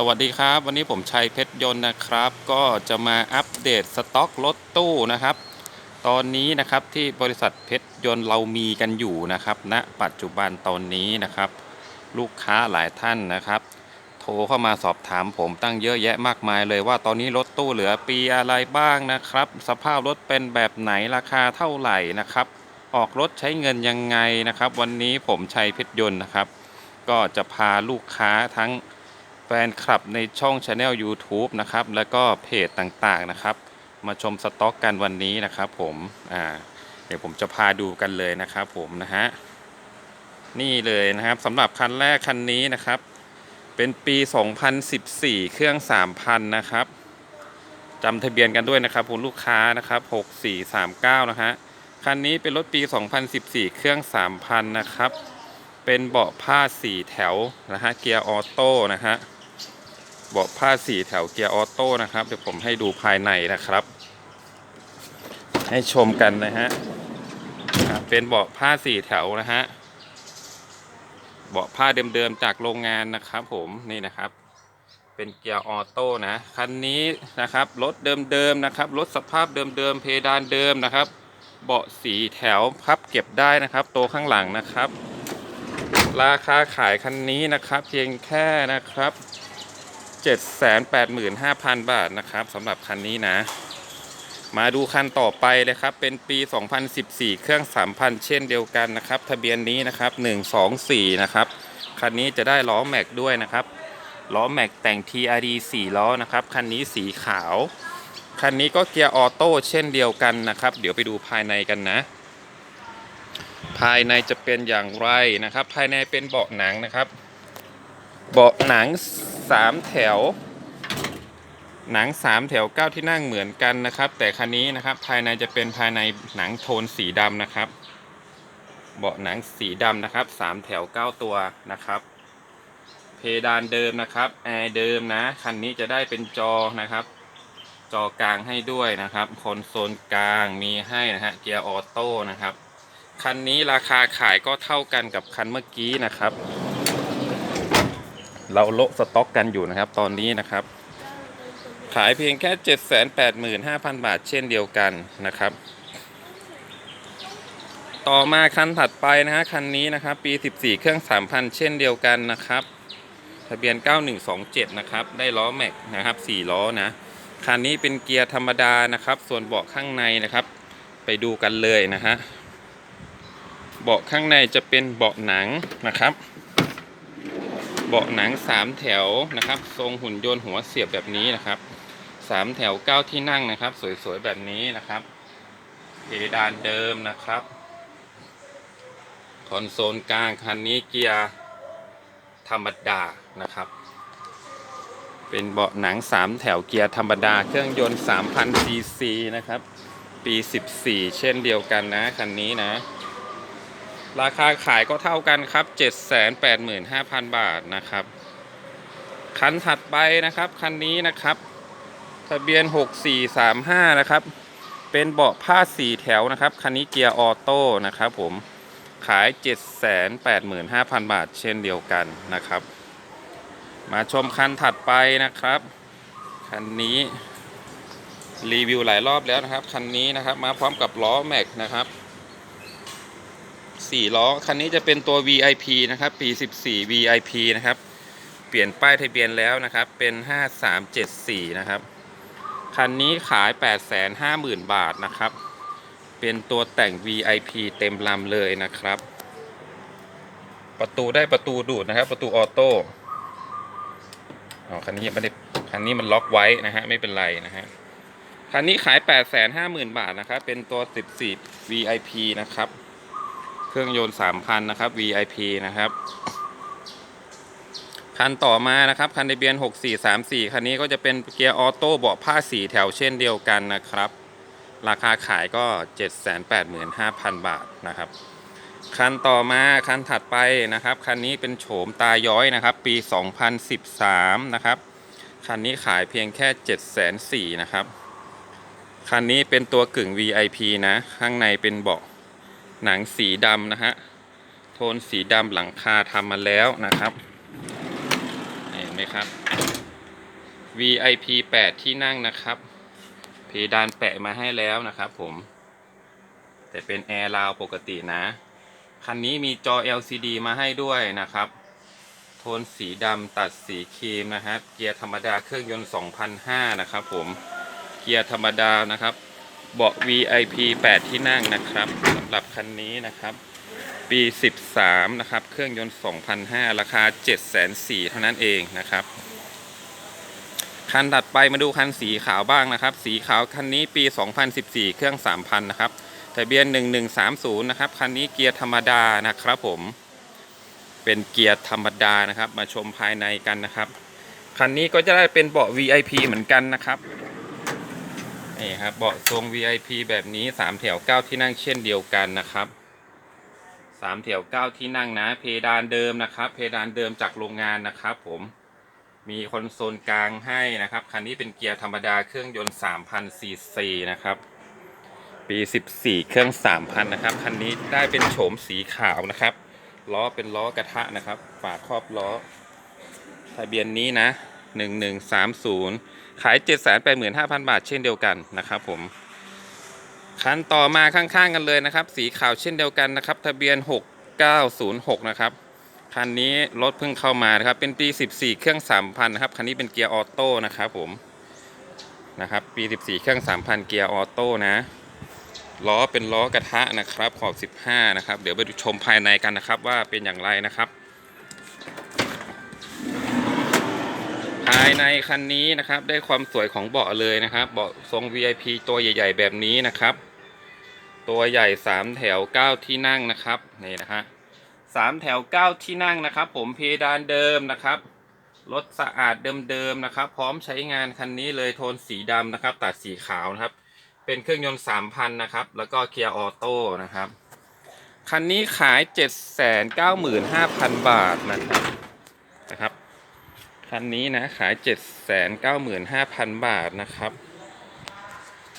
สวัสดีครับ วันนี้ผมชัยเพชรยนต์นะครับ ก็จะมาอัปเดตสต็อกรถตู้นะครับ ตอนนี้นะครับที่บริษัทเพชรยนต์เรามีกันอยู่นะครับณปัจจุบันตอนนี้นะครับ ลูกค้าหลายท่านนะครับ โทรเข้ามาสอบถามผมตั้งเยอะแยะมากมายเลยว่าตอนนี้รถตู้เหลือปีอะไรบ้างนะครับ สภาพรถเป็นแบบไหนราคาเท่าไหร่นะครับ ออกรถใช้เงินยังไงนะครับ วันนี้ผมชัยเพชรยนต์นะครับ ก็จะพาลูกค้าทั้ง แฟนคลับในช่อง Channel YouTube นะครับ แล้วก็เพจต่างๆนะครับ มาชมสต็อกกันวันนี้นะครับผมอ่าเดี๋ยวผมจะพาดูกันเลยนะครับผมนะฮะนี่เลยนะครับสำหรับคันแรกคันนี้นะครับ เป็นปี 2014 เครื่อง 3,000 นะครับจำทะเบียนกันด้วยนะครับคุณลูกค้านะครับ 6439 นะฮะคันนี้เป็นรถปี 2014 เครื่อง 3,000 นะครับ เป็นเบาะผ้าสีแถวนะฮะเกียร์ออโต้นะฮะ เบาะผ้าสีแถวเกียร์ออโต้นะครับ เดี๋ยวผมให้ดูภายในนะครับ ให้ชมกันนะฮะเป็นเบาะผ้าสี่แถวนะฮะเบาะผ้าเดิมๆจากโรงงานนะครับ ผมนี่นะครับ เป็นเกียร์ออโต้นะคันนี้นะครับรถเดิมๆนะครับรถสภาพเดิมๆเพดานเดิมนะครับ เบาะสีแถวพับเก็บได้นะครับโตวข้างหลังนะครับ ราคาขายคันนี้นะครับ เพียงแค่นะครับ 785,000 บาทนะครับสำหรับคันนี้นะ มาดูคันต่อไปเลยครับ เป็นปี 2014 เครื่อง 3,000 เช่นเดียวกันนะครับ ทะเบียนนี้นะครับ 124 นะครับ คันนี้จะได้ล้อแม็กด้วยนะครับ ล้อแม็กแต่ง TRD 4 ล้อนะครับ คันนี้สีขาว คันนี้ก็เกียร์ออโต้เช่นเดียวกันนะครับ เดี๋ยวไปดูภายในกันนะภายในจะเป็นอย่างไรนะครับ ภายในเป็นเบาะหนังนะครับ เบาะหนัง สามแถว หนังสามแถวเก้าที่นั่งเหมือนกันนะครับ แต่คันนี้นะครับภายในจะเป็นภายในหนังโทนสีดำนะครับ เบาะหนังสีดำนะครับสามแถวเก้าตัวนะครับ เพดานเดิมนะครับแอร์เดิมนะคันนี้จะได้เป็นจอนะครับ จอกลางให้ด้วยนะครับคอนโซลกลางมีให้นะฮะเกียร์ออโต้นะครับคันนี้ราคาขายก็เท่ากันกับคันเมื่อกี้นะครับ เราโละสต็อกกันอยู่นะครับ ตอนนี้นะครับ ขายเพียงแค่ 785,000 บาทเช่นเดียวกันนะครับ ต่อมาคันถัดไปนะฮะคันนี้นะครับ ปี 14 เครื่อง 3,000 เช่นเดียวกันนะครับ ทะเบียน 9127 นะครับ ได้ล้อแม็กนะครับ4ล้อนะ คันนี้เป็นเกียร์ธรรมดานะครับ ส่วนเบาะข้างในนะครับ ไปดูกันเลยนะฮะ เบาะข้างในจะเป็นเบาะหนังนะครับ เบาะหนังสามแถวนะครับ ทรงหุ่นยนต์หัวเสียบแบบนี้นะครับสามแถวเก้าที่นั่งนะครับ สวยๆแบบนี้นะครับเพดานเดิมนะครับ คอนโซลกลางคันนี้เกียร์ธรรมดานะครับ เป็นเบาะหนังสามแถวเกียร์ธรรมดา เครื่องยนต์3,000ซีซีนะครับ ปี 14 เช่นเดียวกันนะคันนี้นะ ราคาขายก็เท่ากันครับ 785,000 บาทนะครับ คันถัดไปนะครับ คันนี้นะครับ ทะเบียน 6435 นะครับ เป็นเบาะผ้าสีแถวนะครับ คันนี้เกียร์ออโต้นะครับผม ขาย 785,000 บาท เช่นเดียวกันนะครับ มาชมคันถัดไปนะครับ คันนี้รีวิวหลายรอบแล้วนะครับ คันนี้นะครับ มาพร้อมกับล้อแม็กนะครับ 4ล้อ คันนี้จะเป็นตัว VIP นะครับ ปี 14 VIP นะครับ เปลี่ยนป้ายทะเบียนแล้วนะครับ เป็น 5374 นะครับ คันนี้ขาย 850,000 บาทนะครับ เป็นตัวแต่ง VIP เต็มลำเลยนะครับ ประตูได้ประตูดูดนะครับ ประตูออโต้อ๋อคันนี้ไม่ได้ คันนี้มันล็อกไว้นะฮะ ไม่เป็นไรนะฮะคันนี้ขาย 850,000 บาทนะครับ เป็นตัว 14 VIP นะครับ เครื่องยนต์3,000นะครับ VIP นะครับ คันต่อมานะครับ คันทะเบียน 6434 คันนี้ก็จะเป็นเกียร์ออโต้เบาะผ้าสีแถวเช่นเดียวกันนะครับ ราคาขายก็ 785,000 บาทนะครับ คันต่อมาคันถัดไปนะครับ คันนี้เป็นโฉมตาย้อยนะครับ ปี 2013 นะครับ คันนี้ขายเพียงแค่ 704นะครับ คันนี้เป็นตัวกึ่ง VIP นะ ข้างในเป็นเบาะ หนังสีดำนะฮะ โทนสีดำหลังคาทำมาแล้วนะครับ เห็นไหมครับ VIP 8 ที่นั่งนะครับ เพดานแปะมาให้แล้วนะครับผม แต่เป็นแอร์ราวปกตินะ คันนี้มีจอ LCD มาให้ด้วยนะครับ โทนสีดำตัดสีครีมนะครับเกียร์ธรรมดาเครื่องยนต์2005นะครับผม เกียร์ธรรมดานะครับ เบาะ VIP 8 ที่นั่งนะครับำหรับคันนี้นะครับ ปี 13 นะครับ เครื่องยนต์ 2005 ราคา 704,000เท่านั้นเองนะครับ คันถัดไปมาดูคันสีขาวบ้างนะครับ สีขาวคันนี้ปี 2014 เครื่อง 3,000 นะครับทะเบียน 1130 นะครับ คันนี้เกียร์ธรรมดานะครับผม เป็นเกียร์ธรรมดานะครับ มาชมภายในกันนะครับ คันนี้ก็จะได้เป็นเบาะ VIP เหมือนกันนะครับ นี่ครับเบาะทรง VIP แบบนี้3แถว9ที่นั่งเช่นเดียวกันนะครับ3แถว9ที่นั่งนะ เพดานเดิมนะครับ เพดานเดิมจากโรงงานนะครับ ผมมีคอนโซลกลางให้นะครับ คันนี้เป็นเกียร์ธรรมดาเครื่องยนต์3,000ซีซีนะครับ ปี 14 เครื่อง 3,000 นะครับ คันนี้ได้เป็นโฉมสีขาวนะครับ ล้อเป็นล้อกระทะนะครับ ฝาครอบล้อ ทะเบียนนี้นะ 1130 ขาย 785,000 บาทเช่นเดียวกันนะครับผม คันต่อมาข้างๆกันเลยนะครับ สีขาวเช่นเดียวกันนะครับ ทะเบียน 6906 นะครับ คันนี้รถเพิ่งเข้ามานะครับ เป็นปี 14 เครื่อง 3,000 นะครับ คันนี้เป็นเกียร์ออโต้นะครับผม นะครับ ปี 14 เครื่อง 3,000 เกียร์ออโต้นะล้อเป็นล้อกระทะนะครับขอบ 15 นะครับ เดี๋ยวไปดูชมภายในกันนะครับว่าเป็นอย่างไรนะครับายในคันนี้นะครับ ได้ความสวยของเบาะเลยนะครับเบาะทรง VIP ตัวใหญ่ ๆ แบบนี้นะครับ ตัวใหญ่3แถว9ที่นั่งนะครับนี่นะฮะสามแถว9ที่นั่งนะครับ ผมเพดานเดิมนะครับรถสะอาดเดิมๆนะครับ พร้อมใช้งานคันนี้เลยโทนสีดำนะครับ ตัดสีขาวนะครับ เป็นเครื่องยนต์3,000นะครับ แล้วก็เกียร์ออโต้นะครับ คันนี้ขาย 795,000 บาทนะครับนะครับ คันนี้นะ ขาย 795,000 บาทนะครับ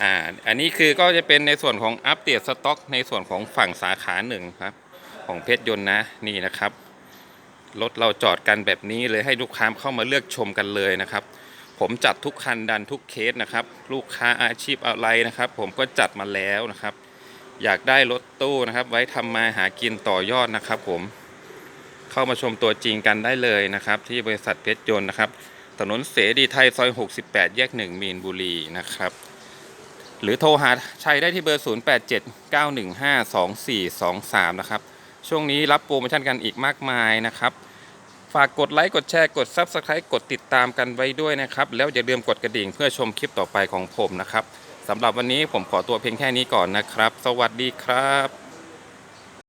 อ่า อันนี้คือก็จะเป็นในส่วนของอัปเดตสต็อก ในส่วนของฝั่งสาขาหนึ่งครับ ของเพชรยนต์นะ นี่นะครับ รถเราจอดกันแบบนี้เลยให้ลูกค้าเข้ามาเลือกชมกันเลยนะครับ ผมจัดทุกคันดันทุกเคสนะครับ ลูกค้าอาชีพอะไรนะครับ ผมก็จัดมาแล้วนะครับ อยากได้รถตู้นะครับ ไว้ทำมาหากินต่อยอดนะครับผม เข้ามาชมตัวจริงกันได้เลยนะครับ ที่บริษัทเพชรยนต์นะครับ ถนนเสรีไทยซอย 68 แยก 1 มีนบุรีนะครับ หรือโทรหาชัยได้ที่เบอร์ 0879152423 นะครับ ช่วงนี้รับโปรโมชั่นกันอีกมากมายนะครับ ฝากกดไลค์ กดแชร์ กด Subscribe กดติดตามกันไว้ด้วยนะครับ แล้วอย่าลืมกดกระดิ่งเพื่อชมคลิปต่อไปของผมนะครับสำหรับวันนี้ผมขอตัวเพียงแค่นี้ก่อนนะครับ สวัสดีครับ